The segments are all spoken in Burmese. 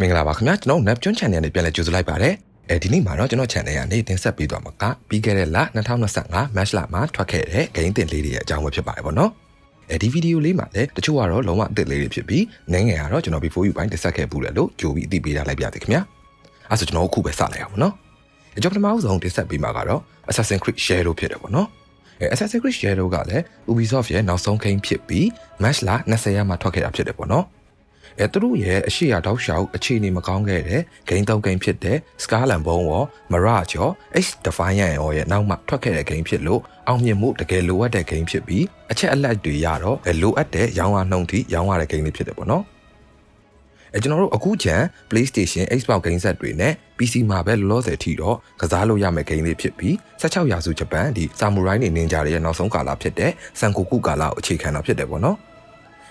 မင်္ဂလာပါခင်ဗျာကျွန်တော် Neptune Channel နဲ့ပြန်လည်ကြိုဆိုလိုက်ပါတယ်အဲဒီနေ့မှာတော့ကျွန်တော် channel ကနေတင်ဆက်ပေးသွားမှာကပြီးခဲ့တဲ့လ2025 March လမှာထွက်ခဲ့တဲ့ game တင်လေးတွေရဲ့အကြောင်းပဲဖြစ်ပါတယ်ဗောနော်အဲဒီဗီဒီယိုလေးမှာလည်းတချို့ကတော့လုံးဝအသစ်လေးတွေဖြစ်ပြီးနိုင်ငံကတော့ကျွန်တော် before you ဘိုင်းတင်ဆက်ခဲ့ပူတယ်လို့ကြိုပြီးအသိပေးထားလိုက်ပြသေးခင်ဗျာအဲဆိုကျွန်တော်အခုပဲစလိုက်အောင်ဗောနော်အကြောင်းပထမဆုံးတင်ဆက်ပေးမှာကတော့ Assassin's Creed Shadow ဖြစ်တယ်ဗောနော်အဲ Assassin's Creed Shadow ကလည်း Ubisoft ရဲ့နောက်ဆုံး game ဖြစ်ပြီး March လ20ရက်မှာထွက်ခဲ့တာဖြစ်တယ်ဗောနော် အဲသူတို့ရဲ့အရှိရတောက်လျှောက်အခြေအနေမကောင်းခဲ့တဲ့ဂိမ်းသုံးဂိမ်းဖြစ်တဲ့ Scarlet Bone ရော Mirage ရော H Defiant ရောရဲ့နောက်မှထွက်ခဲ့တဲ့ဂိမ်းဖြစ်လို့အောင်မြင်မှုတကယ်လိုအပ်တဲ့ဂိမ်းဖြစ်ပြီးအချက်အလက်တွေရတော့လိုအပ်တဲ့ရောင်းရနှုံထိရောင်းရတဲ့ဂိမ်းလေးဖြစ်တယ်ပေါ့နော်အဲကျွန်တော်တို့အခုချန် PlayStation Xbox Game Set တွေနဲ့ PC မှာပဲလောလောဆယ်ထိတော့ကစားလို့ရမယ့်ဂိမ်းလေးဖြစ်ပြီး16ရာစုဂျပန်ဒီ Samurai နေ Ninja တွေရဲ့နောက်ဆုံးကာလဖြစ်တဲ့ Sankoku ကာလကိုအခြေခံတာဖြစ်တယ်ပေါ့နော်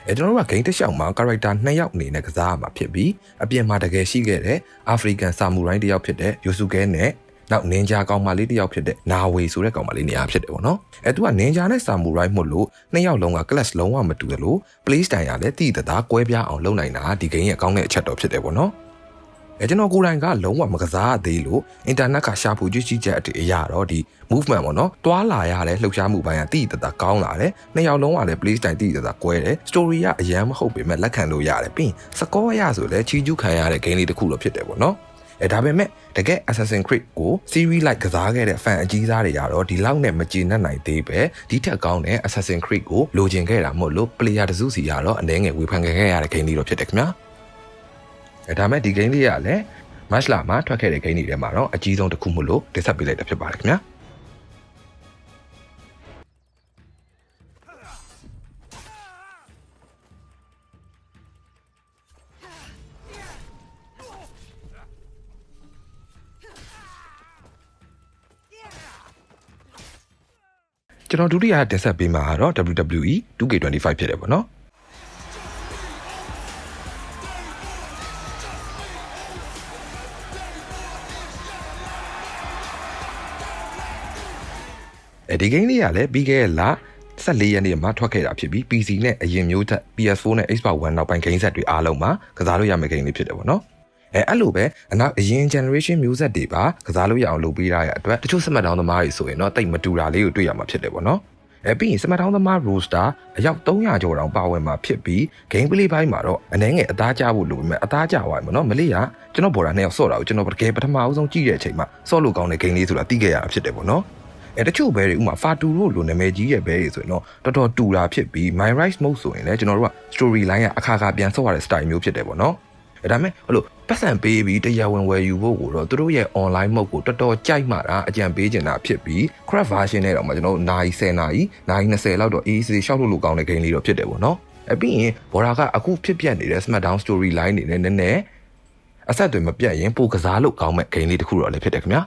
အဲကျွန်တော်တို့ကဂိမ်းတစ်လျှောက်မှာ character 2ယောက်အနေနဲ့ကစားရမှာဖြစ်ပြီးအပြင်မှာတကယ်ရှိခဲ့တဲ့ African Samurai တစ်ယောက်ဖြစ်တဲ့ Yosuke နဲ့နောက်နင်ဂျာကောင်မလေးတစ်ယောက်ဖြစ်တဲ့နာဝေဆိုတဲ့ကောင်မလေးနေရာဖြစ်တယ်ပေါ့နော်အဲသူကနင်ဂျာနဲ့ဆာမူရိုင်းမို့လို့နှစ်ယောက်လုံးက class လုံးဝမတူတယ်လို့ play style ကလည်းတိတသားကွဲပြားအောင်လုပ်နိုင်တာဒီဂိမ်းရဲ့အကောင်းတဲ့အချက်တော့ဖြစ်တယ်ပေါ့နော် အဲကျွန်တော်ကိုယ်တိုင်ကလုံးဝမကစားရသေးလို့အင်တာနက်ကရှာဖွေကြည့်ကြည့်ချက်အရာတော့ဒီ movement ပေါ့နော်တွာလာရတဲ့လှုပ်ရှားမှုပိုင်းကတိတသားကောင်းလာတယ်နှစ်ယောက်လုံးကလည်း play style တိတသားကွဲတယ် story ကအရန်မဟုတ်ပေမဲ့လက်ခံလို့ရတယ်ပြီးစကောရဆိုလည်းချီကျူးခံရတဲ့ game လေးတစ်ခုတော့ဖြစ်တယ်ပေါ့နော်အဲဒါပေမဲ့တကယ် Assassin's Creed ကို series like ကစားခဲ့တဲ့ fan အကြီးစားတွေကတော့ဒီလောက်နဲ့မကျေနပ်နိုင်သေးပဲဒီထက်ကောင်းတဲ့ Assassin's Creed ကိုလိုချင်ခဲ့တာမို့လို့ player တစုစီကတော့အနေငယ်ဝေဖန်ခဲ့ရတဲ့ game လေးတော့ဖြစ်တယ်ခင်ဗျာအဲ ဒါမဲ့ဒီ game လေးကလည်း March လမှာထွက်ခဲ့တဲ့ game တွေထဲမှာတော့အကြီးဆုံးတစ်ခုမို့လို့တင်ဆက်ပေးလိုက်တာဖြစ်ပါတယ်ခင်ဗျာကျွန်တော်ဒုတိယတင်ဆက်ပေးမှာကတော့ WWE 2K25 ဖြစ်တယ်ပေါ့နော် အဲဒီဂိမ်းလေးကလည်းပြီးခဲ့တဲ့လ14ရက်နေ့မှာထွက်ခဲ့တာဖြစ်ပြီး PC နဲ့အရင်မျိုးထက် PS4 နဲ့ Xbox One နောက်ပိုင်းဂိမ်းဆက်တွေအားလုံးမှာကစားလို့ရမယ့်ဂိမ်းလေးဖြစ်တယ်ပေါ့နော်အဲအဲ့လိုပဲအနောက်အရင် generation မျိုးဆက်တွေပါကစားလို့ရအောင်လုပ်ပေးရတဲ့အတွက်တချို့စမတ်တောင်းသမားတွေဆိုရင်တော့တိတ်မတူတာလေးကိုတွေ့ရမှာဖြစ်တယ်ပေါ့နော်အဲပြီးရင်စမတ်တောင်းသမား roster အယောက်300ကျော်တောင်ပါဝင်မှာဖြစ်ပြီး game play ဘိုင်းမှာတော့အနေငယ်အသားကျဖို့လိုပေမဲ့အသားကျသွားပြီပေါ့နော်မလေးကကျွန်တော်ဘော်ဒါနှစ်ယောက်ဆော့တာကိုကျွန်တော်တကယ်ပထမအဆုံးကြည့်တဲ့အချိန်မှာဆော့လို့ကောင်းတဲ့ game လေးဆိုတာသိခဲ့ရတာဖြစ်တယ်ပေါ့နော် အဲတချို့ဘဲတွေဥမာဖာတူတို့လိုနာမည်ကြီးရဲ့ဘဲတွေဆိုရင်တော့တော်တော်တူတာဖြစ်ပြီး my right mode ဆိုရင်လည်းကျွန်တော်တို့က story line ကအခါခါပြန်ဆော့ရတဲ့ style မျိုးဖြစ်တယ်ပေါ့နော်အဲဒါမဲ့ဟိုလိုပတ်စံပေးပြီးတရားဝင်ဝယ်ယူဖို့ကိုတော့သူတို့ရဲ့ online mode ကိုတော်တော်ကြိုက်မှတာအကြံပေးချင်တာဖြစ်ပြီး craft version နဲ့တော့မှကျွန်တော်တို့နိုင်10နာရီနိုင်20လောက်တော့ easy ရှောက်လို့လို့ကောင်းတဲ့ game လေးတော့ဖြစ်တယ်ပေါ့နော်အပြီးရင်ဘော်ရာကအခုဖြစ်ပြနေတဲ့ smackdown story line တွေနဲ့နည်းနည်းအဆက်တွေမပြတ်ရင်ပိုကစားလို့ကောင်းမဲ့ game လေးတစ်ခုတော့လည်းဖြစ်တယ်ခင်ဗျာ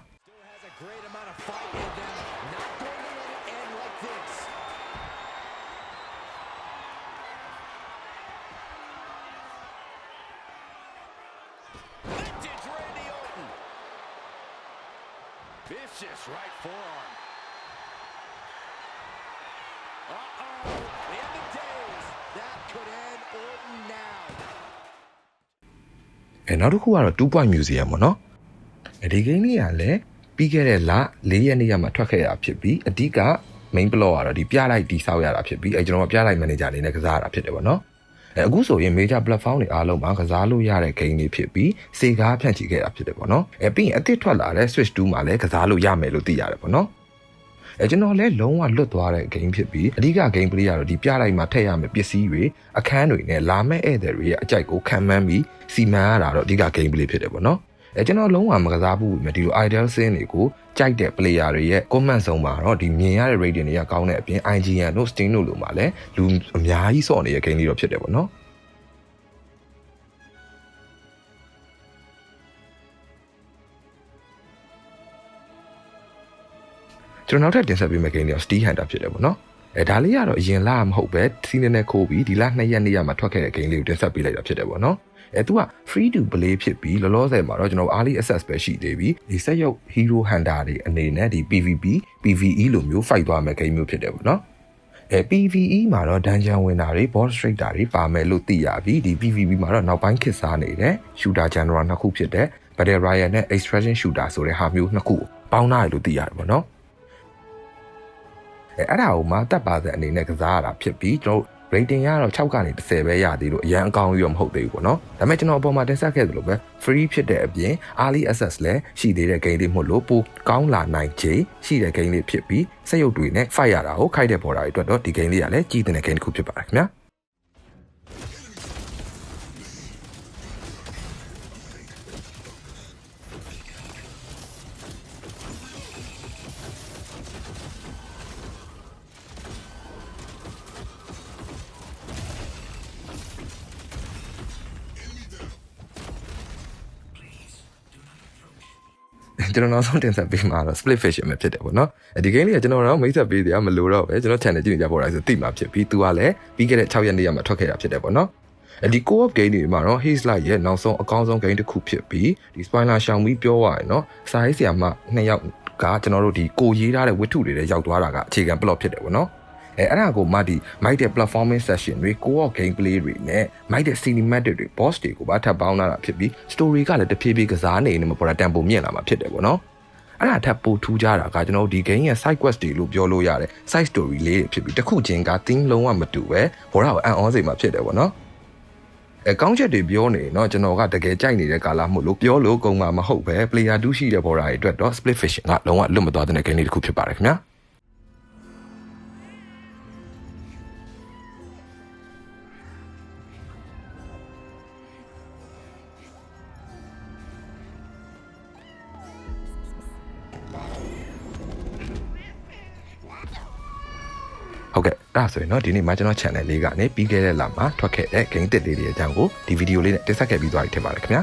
Vicious right forearm. Uh-oh. The end of days. That could end Orton now. အဲနောက်တစ်ခုကတော့2 point museum ပေါ့နော်အဲဒီဂိမ်းလေးကလည်းပြီးခဲ့တဲ့လ၄ရက်နေ့ကမှထွက်ခဲ့တာဖြစ်ပြီးအဓိက main plot ကတော့ဒီပြလိုက်တီဆောက်ရတာဖြစ်ပြီးအဲကျွန်တော်ကပြလိုက် manager အနေနဲ့ကစားရတာဖြစ်တယ်ပေါ့နော် အဲအခုဆိုရင် major platform တွေအားလုံးမှာကစားလို့ရတဲ့ game တွေဖြစ်ပြီးစေကားဖြန့်ချီခဲ့တာဖြစ်တယ်ပေါ့နော်အဲပြီးရင်အသစ်ထွက်လာတဲ့ Switch 2မှာလည်းကစားလို့ရမယ်လို့သိရတယ်ပေါ့နော်အဲကျွန်တော်လည်းလုံးဝလွတ်သွားတဲ့ game ဖြစ်ပြီးအဓိက game play ကတော့ဒီပြလိုက်မှာထည့်ရမယ့်ပစ္စည်းတွေအခန်းတွေနဲ့လာမယ့်ဧည့်သည်တွေရဲ့အကြိုက်ကိုခံမှန်းပြီးစီမံရတာတော့အဓိက game play ဖြစ်တယ်ပေါ့နော် အဲကျွန်တော်လုံးဝမကစားဘူးပဲဒီလို ideal scene တွေကိုကြိုက်တဲ့ player တွေရဲ့ comment ဆုံးမှာတော့ဒီမြင်ရတဲ့ rating တွေကကောင်းတဲ့အပြင် IGN တို့ Steam တို့လိုမှာလည်းလူအများကြီးစော့နေတဲ့ game လေးတော့ဖြစ်တယ်ပေါ့နော်ကျွန်တော်နောက်ထပ်တင်ဆက်ပေးမယ့် game လေးက Steel Hunter ဖြစ်တယ်ပေါ့နော် အဲဒါလေးကတော့အရင်လမဟုတ်ပဲစီးနေနဲ့ခိုးပြီးဒီလ2ရက်နေ့ရမှာထွက်ခဲ့တဲ့ game လေးကိုတင်ဆက်ပေးလိုက်တာဖြစ်တယ်ပေါ့နော်အဲသူက free to play ဖြစ်ပြီးလောလောဆယ်မှာတော့ကျွန်တော် early access ပဲရှိသေးပြီးဒီဆက်ရုပ် hero hunter တွေအနေနဲ့ဒီ PVP PVE လိုမျိုး fight သွားမယ့် game မျိုးဖြစ်တယ်ပေါ့နော်အဲ PVE မှာတော့ dungeon ဝင်တာတွေ boss trader တွေပါမယ်လို့သိရပြီဒီ PVP မှာတော့နောက်ပိုင်းခေတ်စားနေတဲ့ shooter genre နှစ်ခုဖြစ်တဲ့ Battle Royale နဲ့ Extraction Shooter ဆိုတဲ့ဟာမျိုးနှစ်ခုပေါင်းထားတယ်လို့သိရတယ်ပေါ့နော် အဲအဲ့ဒါကိုမှတက်ပါတဲ့အနေနဲ့ကစားရတာဖြစ်ပြီးကျွန်တော်တို့ rating ကတော့6ကနေ10ပဲရသေးလို့အရန်အကောင်းကြီးတော့မဟုတ်သေးဘူးပေါ့နော်ဒါပေမဲ့ကျွန်တော်အပေါ်မှာတင်ဆက်ခဲ့သလိုပဲ free ဖြစ်တဲ့အပြင် early access လည်းရှိသေးတဲ့ game လေးမို့လို့ပိုကောင်းလာနိုင်ခြေရှိတဲ့ game လေးဖြစ်ပြီးစက်ရုပ်တွေနဲ့ fight ရတာကိုခိုက်တဲ့ပေါ်တာတွေအတွက်တော့ဒီ game လေးကလည်းကြီးတဲ့ game တစ်ခုဖြစ်ပါတယ်ခင်ဗျာ ကျွန်တော်နောက်ဆုံးတင်ဆက်ပေးမှာတော့ split fiction ပဲဖြစ်တယ်ပေါ့နော်ဒီ game လေးကကျွန်တော်တော့မိတ်ဆက်ပေးတရားမလို့တော့ပဲကျွန်တော် channel ကြည့်နေကြပေါ်တာဆိုသိမှာဖြစ်ပြီးသူကလည်းပြီးခဲ့တဲ့6ရက်နေ့ရမှာထွက်ခဲ့တာဖြစ်တယ်ပေါ့နော်ဒီ co-op game တွေမှာတော့ Haze Light ရဲ့နောက်ဆုံးအကောင်းဆုံး game တစ်ခုဖြစ်ပြီးဒီ spoiler ရှောင်ပြီးပြောရရင်တော့စာရေးဆရာမနှစ်ယောက်ကကျွန်တော်တို့ဒီကိုရေးထားတဲ့ဝတ္ထုတွေလည်းရောက်သွားတာကအခြေခံ plot ဖြစ်တယ်ပေါ့နော် အဲအဲ့ဒါကိုမှဒီ mic တဲ့ platforming session တွေ co-op gameplay တွေနဲ့ mic တဲ့ cinematic တွေ boss တွေကိုပါထပ်ပေါင်းလာတာဖြစ်ပြီး story ကလည်းတဖြည်းဖြည်းကစားနေနေမှာပေါ်တာတန်ပုံမြင့်လာမှာဖြစ်တယ်ပေါ့နော်အဲ့ဒါထပ်ပိုထူးကြတာကကျွန်တော်တို့ဒီ game ရဲ့ side quest တွေလို့ပြောလို့ရတယ် side story လေးတွေဖြစ်ပြီးတစ်ခုချင်းက theme လုံးဝမတူပဲဘောရကိုအံ့ဩစေမှာဖြစ်တယ်ပေါ့နော်အဲကောင်းချက်တွေပြောနေเนาะကျွန်တော်ကတကယ်ကြိုက်နေတဲ့ကာလမို့လို့ပြောလို့ကုန်မှာမဟုတ်ပဲ player 2ရှိတဲ့ဘော်ရာတွေအတွက်တော့ split fishing ကလုံးဝလွတ်မသွားတဲ့ game လေးတစ်ခုဖြစ်ပါတယ်ခင်ဗျာ ဒါဆိုရင်တော့ဒီနေ့မှာကျွန်တော် channel လေးကနေပြီးခဲ့တဲ့လမှာထွက်ခဲ့တဲ့ game တစ်လေးတွေအကြောင်းကိုဒီဗီဒီယိုလေးနဲ့တင်ဆက်ခဲ့ပြီးသွားပြီထင်ပါတယ်ခင်ဗျာ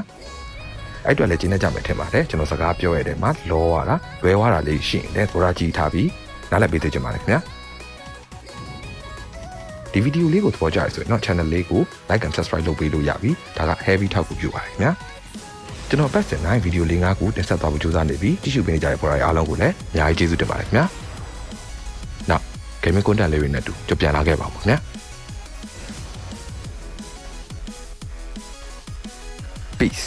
အဲ့တော့လည်းကျင်းနေကြမယ်ထင်ပါတယ်ကျွန်တော်စကားပြောရတဲ့မှာလောရတာလွဲဝတာလေးရှိရင်လည်းသဘောကြည့်ထားပြီးနားလည်ပေးသိချင်ပါတယ်ခင်ဗျာဒီဗီဒီယိုလေးကိုသဘောကျရဆိုရင်တော့ channel လေးကို like and subscribe လုပ်ပေးလို့ရပြီဒါက heavy ထောက်ကူပြုပါတယ်ခင်ဗျာကျွန်တော်ပတ်စင်တိုင်းဗီဒီယိုလေးငါးခုတင်ဆက်သွားဖို့ကြိုးစားနေပြီးကြည့်ရှုပေးကြတဲ့ဖော်ရိုင်းအားလုံးကိုလည်းအများကြီးကျေးဇူးတင်ပါတယ်ခင်ဗျာ gaming content လေးတွေနဲ့အတူကြပြန်လာခဲ့ပါဦးခင်ဗျာ Peace